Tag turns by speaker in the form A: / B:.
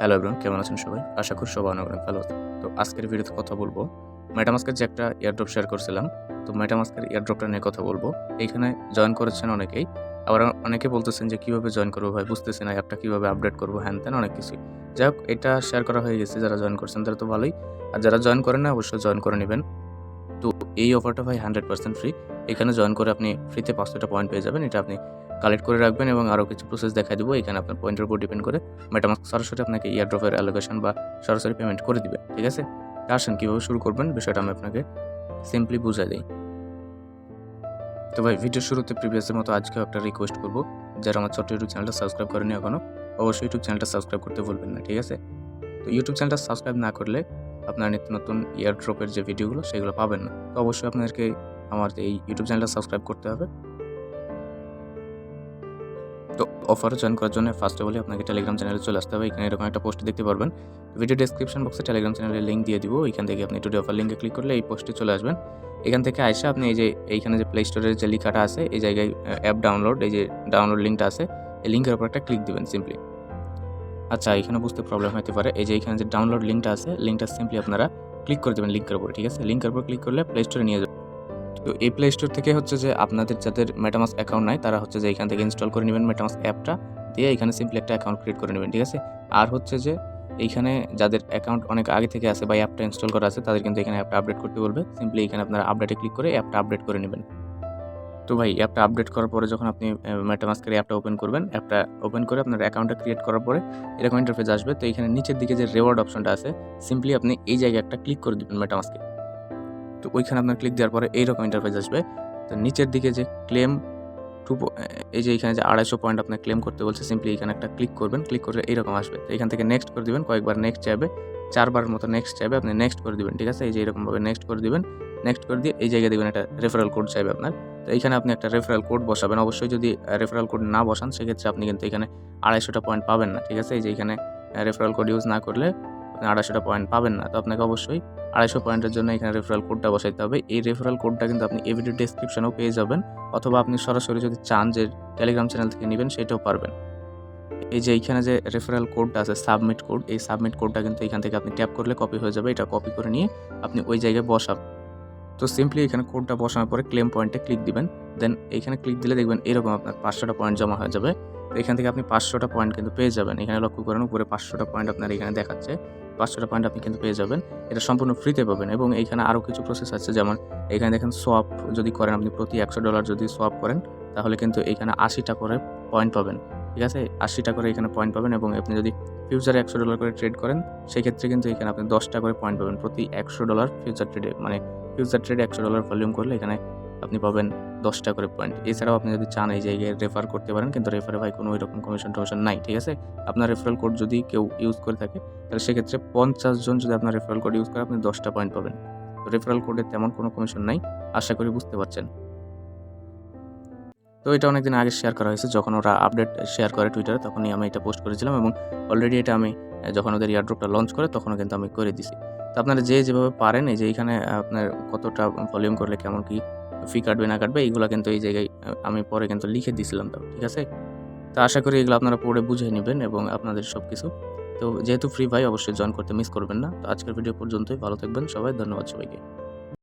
A: Hello everyone কেমন আছেন সবাই? আশা করি সবাই অনেক অনেক ভালো তো আজকের ভিডিওতে কথা বলব। মেটামাস্কের যে একটা এয়ারড্রপ শেয়ার করছিলাম, তো মেটামাস্কের এয়ারড্রপটা নিয়ে কথা বলব। এইখানে জয়েন করেছেন অনেকেই। আবার অনেকে বলতেছেন যে, কীভাবে জয়েন করব ভাই? বুঝতেছি না অ্যাপটা কীভাবে আপডেট করব? হ্যান ত্যান, অনেক কিছুই যাই হোক, এটা শেয়ার করা হয়ে গেছে, যারা জয়েন করছেন তারা তো ভালোই। আর যারা জয়েন করেন না, অবশ্যই জয়েন করে নেবেন। তো এই অফারটা ভাই হান্ড্রেড পার্সেন্ট ফ্রি এখানে জয়েন করে আপনি ফ্রিতে পাঁচশোটা পয়েন্ট পেয়ে যাবেন। এটা আপনি কালেক্ট করে রাখবেন এবং আরও কিছু প্রসেস দেখা দিব। এখানে আপনার পয়েন্টের উপর ডিপেন্ড করে মেটামাস্ক সরাসরি আপনাকে ইয়ারড্রপের অ্যালোকেশন বা সরাসরি পেমেন্ট করে দিবে, ঠিক আছে? আসেন, কীভাবে শুরু করবেন বিষয়টা আমি আপনাকে সিম্পলি বুঝাই দিই। তো ভাই ভিডিও শুরুতে প্রিভিয়াসের মতো আজকেও একটা রিকোয়েস্ট করব। যারা আমার ছোট্ট ইউটিউব চ্যানেলটা সাবস্ক্রাইব করেনি এখনও অবশ্যই ইউটিউব চ্যানেলটা সাবস্ক্রাইব করতে ভুলবেন না, ঠিক আছে? তো ইউটিউব চ্যানেলটা সাবস্ক্রাইব না করলে আপনার নিত্য নতুন ইয়ারড্রপের যে ভিডিওগুলো সেগুলো পাবেন না। তো অবশ্যই আপনাদেরকে আমার এই ইউটিউব চ্যানেলটা সাবস্ক্রাইব করতে হবে। তো অফার জয়েন করার জন্য ফার্স্ট অফ অল আপনাকে টেলিগ্রাম চ্যানেলে চলে আসতে হবে। এখানে এরকম একটা পোস্ট দেখতে পারবেন। ভিডিও ডেসক্রিপশন বক্সে টেলিগ্রাম চ্যানেলের লিঙ্ক দিয়ে দিব। এখান থেকে আপনি টুডে অফার লিঙ্কে ক্লিক করলে এই পোস্টে চলে আসবেন। এখান থেকে আসে আপনি এই যে এইখানে যে প্লে স্টোরের যে লিখাটা আছে, এই জায়গায় অ্যাপ ডাউনলোড এই যে ডাউনলোড লিঙ্কটা আছে, এই লিঙ্কের উপর একটা ক্লিক দিবেন সিম্পলি আচ্ছা এখানে বুঝতে প্রবলেম হতে পারে। এই যে এখানে যে ডাউনলোড লিঙ্কটা আছে লিঙ্কটা সিম্পলি আপনারা ক্লিক করে দেবেন লিঙ্কের উপরে, ঠিক আছে? লিঙ্কের উপর ক্লিক করলে প্লে স্টোরে নিয়ে যাবেন। তো এই প্লে স্টোর থেকে হচ্ছে যে আপনাদের যাদের মেটামাস অ্যাকাউন্ট নাই, তারা হচ্ছে যে এখান থেকে ইনস্টল করে নেবেন মেটামাস অ্যাপটা দিয়ে এখানে সিম্পলি একটা অ্যাকাউন্ট ক্রিয়েট করে নেবেন, ঠিক আছে? আর হচ্ছে যে এইখানে যাদের অ্যাকাউন্ট অনেক আগে থেকে আছে বা অ্যাপটা ইনস্টল করা আছে, তাদের কিন্তু এখানে অ্যাপটা আপডেট করতে বলবে। সিম্পলি এখানে আপনারা আপডেটে ক্লিক করে অ্যাপটা আপডেট করে নেবেন। তো ভাই অ্যাপটা আপডেট করার পরে যখন আপনি মেটামাস্কের অ্যাপটা ওপেন করবেন অ্যাপটা ওপেন করে আপনার অ্যাকাউন্টটা ক্রিয়েট করার পরে এরকম ইন্টারফেস আসবে। তো এখানে নিচের দিকে যে রেওয়ার্ড অপশনটা আছে সিম্পলি আপনি এই জায়গায় একটা ক্লিক করে দেবেন মেটামাস্কে তো ওইখানে আপনার ক্লিক দেওয়ার পরে এইরকম ইন্টারফেস আসবে। তো নিচের দিকে যে ক্লেম টু এই যে এখানে যে আড়াইশো পয়েন্ট আপনার ক্লেম করতে বলছে সিম্পলি এখানে একটা ক্লিক করবেন ক্লিক করলে এইরকম আসবে। তো এখান থেকে নেক্সট করে দিবেন, কয়েকবার নেক্সট চাইবে, চারবার মতো নেক্সট চাইবে, আপনি নেক্সট করে দিবেন, ঠিক আছে? এই যে এরকমভাবে নেক্সট করে দিবেন নেক্সট করে দিয়ে এই জায়গায় দিবেন একটা রেফারেল কোড চাইবে আপনার। তো এইখানে আপনি একটা রেফারেল কোড বসাবেন। অবশ্যই যদি রেফারেল কোড না বসান, সেক্ষেত্রে আপনি কিন্তু এখানে আড়াইশোটা পয়েন্ট পাবেন না, ঠিক আছে? এই যে এখানে রেফারেল কোড ইউজ না করলে আপনি আড়াইশোটা পয়েন্ট পাবেন না। তো আপনাকে অবশ্যই আড়াইশো পয়েন্টের জন্য এখানে রেফারেল কোডটা বসাইতে হবে। এই রেফারেল কোডটা কিন্তু আপনি এই ভিডিও ডেসক্রিপশনেও পেয়ে যাবেন, অথবা আপনি সরাসরি যদি চান যে টেলিগ্রাম চ্যানেল থেকে নেবেন, সেটাও পারবেন। এই যে এইখানে যে রেফারেল কোডটা আছে সাবমিট কোড এই সাবমিট কোডটা কিন্তু এখান থেকে আপনি ট্যাপ করলে কপি হয়ে যাবে। এটা কপি করে নিয়ে আপনি ওই জায়গায় বসাবেন তো সিম্পলি এখানে কোডটা বসানোর পরে ক্লেম পয়েন্টে ক্লিক দিবেন দেন এইখানে ক্লিক দিলে দেখবেন এরকম আপনার পাঁচশোটা পয়েন্ট জমা হয়ে যাবে। এখান থেকে আপনি পাঁচশোটা পয়েন্ট কিন্তু পেয়ে যাবেন। এখানে লক্ষ্য করেন, উপরে পাঁচশোটা পয়েন্ট আপনার এখানে দেখাচ্ছে। পাঁচশোটা পয়েন্ট আপনি কিন্তু পেয়ে যাবেন। এটা সম্পূর্ণ ফ্রিতে পাবেন এবং এইখানে আরও কিছু প্রসেস আছে, যেমন এখানে দেখেন সোয়াপ যদি করেন, আপনি প্রতি একশো ডলার যদি সোয়াপ করেন, তাহলে কিন্তু এখানে আশিটা করে পয়েন্ট পাবেন। ঠিক আছে? আশিটা করে এখানে পয়েন্ট পাবেন এবং আপনি যদি ফিউচারে একশো ডলার করে ট্রেড করেন, সেক্ষেত্রে কিন্তু এখানে আপনি দশটা করে পয়েন্ট পাবেন প্রতি একশো ডলার ফিউচার ট্রেডে মানে ফিউচার ট্রেড একশো ডলার ভলিউম করলে এখানে আপনি পাবেন দশটা করে পয়েন্ট এছাড়াও আপনি যদি চান এই জায়গায় রেফার করতে পারেন, কিন্তু রেফারে ভাই কোনো রকম কমিশন টমিশন নাই, ঠিক আছে? আপনার রেফারেল কোড যদি কেউ ইউজ করে থাকে, তাহলে সেক্ষেত্রে পঞ্চাশ জন যদি আপনার রেফারেল কোড ইউজ করে, আপনি দশটা পয়েন্ট পাবেন। রেফারেল কোডে তেমন কোনো কমিশন নাই, আশা করি বুঝতে পারছেন। তো এটা অনেকদিন আগে শেয়ার করা হয়েছে। যখন ওরা আপডেট শেয়ার করে টুইটারে তখনই আমি এটা পোস্ট করেছিলাম এবং অলরেডি এটা আমি যখন ওদের ইয়ারড্রপটা লঞ্চ করে, তখনও কিন্তু আমি করে দিছি। তো আপনারা যে যেভাবে পারেন, এই যে এখানে আপনার কতটা ভলিউম করলে কেমন কি ফি কাটবে না কাটবে, এইগুলো কিন্তু এই জায়গায় আমি পরে কিন্তু লিখে দিছিলাম তো ঠিক আছে? তো আশা করি এগুলো আপনারা পড়ে বুঝে নেবেন এবং আপনাদের সব কিছু তো যেহেতু ফ্রি ভাই, অবশ্যই জয়েন করতে মিস করবেন না। তো আজকের ভিডিও পর্যন্তই, ভালো থাকবেন সবাই, ধন্যবাদ সবাইকে।